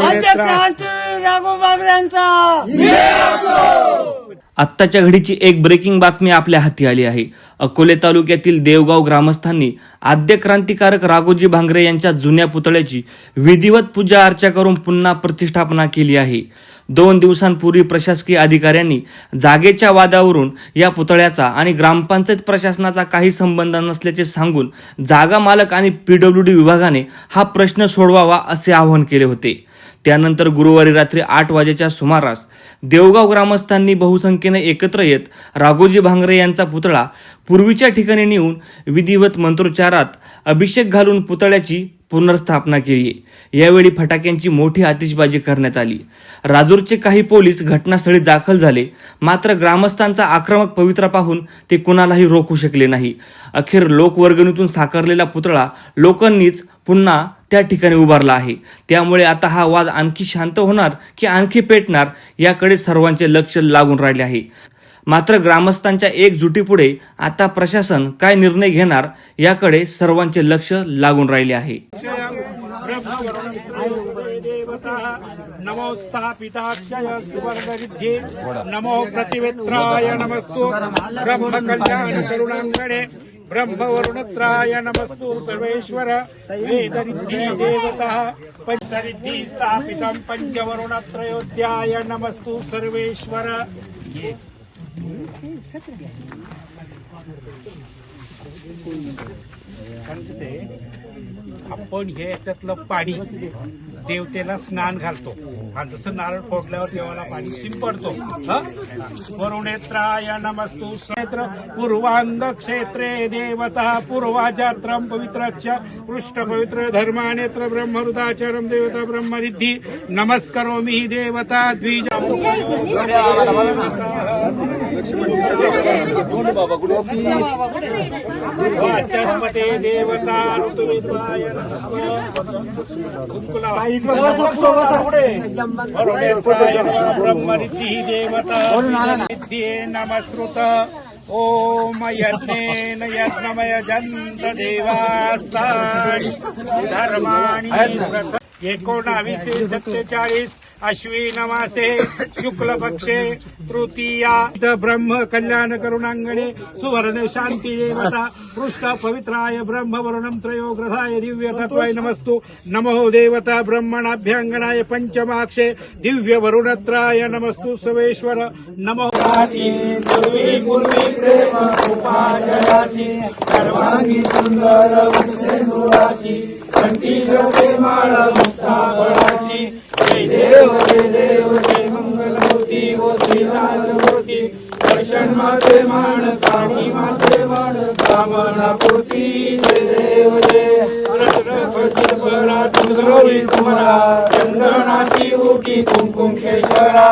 Hadi kaldı. आत्ताच्या घडीची एक breaking बातमी आपल्या हाती आली आहे. अकोले तालुक्यातील देवगाव ग्रामस्थांनी आद्य क्रांतिकारक राघोजी भांगरे यांच्या जुन्या पुतळ्याची विधिवत पूजा अर्चा करून पुन्हा प्रतिष्ठापना केली आहे. दोन दिवसांपूर्वी प्रशासकीय अधिकाऱ्यांनी जागेच्या वादावरून या पुतळ्याचा आणि ग्रामपंचायत प्रशासनाचा काही संबंध नसल्याचे सांगून जागा मालक आणि पीडब्ल्यू डी विभागाने हा प्रश्न सोडवावा असे आवाहन केले होते. त्यानंतर गुरुवारी रात्री आठ वाजेच्या सुमारास देवगाव ग्रामस्थांनी बहुसंख्येने एकत्र येत राघोजी भांगरे यांचा पुतळा पूर्वीच्या ठिकाणी नेऊन विधिवत मंत्रोच्चारात अभिषेक घालून पुतळ्याची पुनर्स्थापना केली. यावेळी फटाक्यांची मोठी आतिषबाजी करण्यात आली. राजूरचे काही पोलीस घटनास्थळी दाखल झाले. मात्र ग्रामस्थांचा आक्रमक पवित्रा पाहून ते कुणालाही रोखू शकले नाही. अखेर लोकवर्गणीतून साकारलेला पुतळा लोकांनीच पुन्हा त्या ठिकाणी उभारला आहे. त्यामुळे आता हा वाद आणखी शांत होणार की आणखी पेटणार याकडे सर्वांचे लक्ष लागून राहिले आहे. मात्र ग्रामस्थांच्या एकजुटीपुढे आता प्रशासन काय निर्णय घेणार याकडे सर्वांचे लक्ष लागून राहिले आहे. नमो स्थापिताक्षय सुवर्णविद्ये नमो प्रतिवेत्राय नमस्तु. ब्रह्म कल्याण करुणांगणे. ब्रह्मवरुणत्राय नमस्तु. सर्वेश्वर वेदरिद्धि देवता. पंचरिद्धि स्थापितं पंचवरुणत्रयोध्याय नमस्तु. सर्वेश्वर आपण हे याच्यातलं पाणी देवतेला स्नान घालतो. आणि जसं नारळ फोडल्यावर देवाला पाणी शिंपडतो. वरुणेत्राय नमस्तु क्षेत्र पूर्वांध क्षेत्रे देवता पूर्वाजात्रम पवित्रच्च पृष्ठ पवित्र धर्मानेत्र ब्रह्मरुदाचरम देवता ब्रह्मरिद्धी। नमस्करोमि हि देवता द्विज। वाचस्पते देवता ऋतुविद्वाय ब्रह्मरिद्धी देवता विद्ये नमस्कृत ओम यज्ञेन यज्ञमय जन्त देवास्तानि धर्माणि एकोणावीसशे सत्तेचाळीस अश्विन मासे शुक्ल पक्षे तृतीया ब्रह्म कल्याण करुणांगणे सुवर्ण शांती देवता पृष्ठ पवित्राय ब्रह्म वरुणम त्रयोग्रहाय दिव्य तत्वाय नमस्तु। नमो देवता ब्रह्मणाभ्यंगणाय पंचमाक्षे दिव्य वरुणत्राय नमस्तु सवेश्वर नमो पूर्वी पूर्वी प्रेम कृपाजयाची सर्वांगी सुंदर वृक्षेंदुराची कंठी जपे माळ मुक्ता फळाची जय देव जय देव जय मंगलमूर्ती श्रीराज श्रीराजमूर्ती दर्शन माते माण साडी माते माण कामना पूर्ती जय देव जय तुमरोळी तुम्हाला चंदनाची उटी कुंकुम शेषरा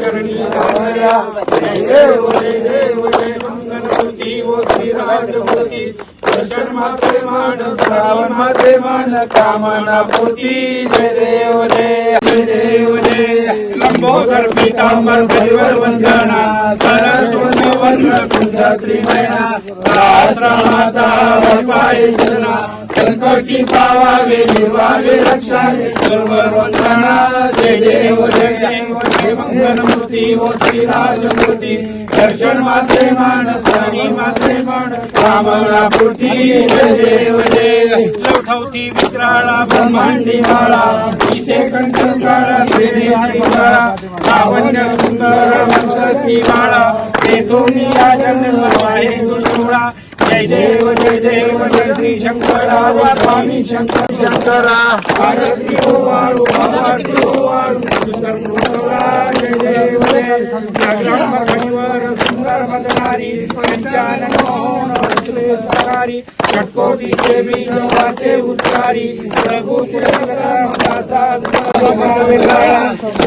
चरणी श्रावण माते मन कामना पूर्ती. जय देव जय. देव जय. लंबोदर पितांबर परिवर वंदना. सरस्वती वर्ण कुंड त्रिमयना सहस्रमाचा वैपाय संकटी पावावे निर्वावे रक्षावे सर्व वंदना जय देव जय मंगलमूर्ती ओ श्रीराजमूर्ती दर्शन मात्रे मान स्वामी मात्रे मान. कामना पूर्ती जय देव जय लवठवती विक्राळा ब्रह्मांडी माळा. ईशे कंठन काळा प्रेमी माळा. लावण्य सुंदर वसती माळा. तेथून या जन्म सोळा जय देव जय देव जय श्री शंकरा व स्वामी शंकर शंकरा भारती हो वाळू आरती वाळू सुंदर कृष्णा जय देव जय जागरण सुंदर मदनारी पंचानन मोहन बसले षटकोटी देवी वाचे उच्चारी रघुकुल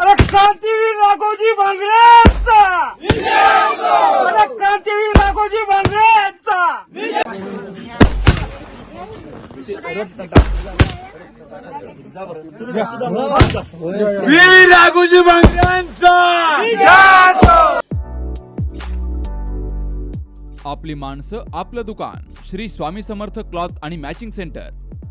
अरे क्रांतीवीर राघोजी अरे क्रांतीवीर राघोजी राघोजी आपली माणसं आपलं दुकान. श्री स्वामी समर्थ क्लॉथ आणि मॅचिंग सेंटर.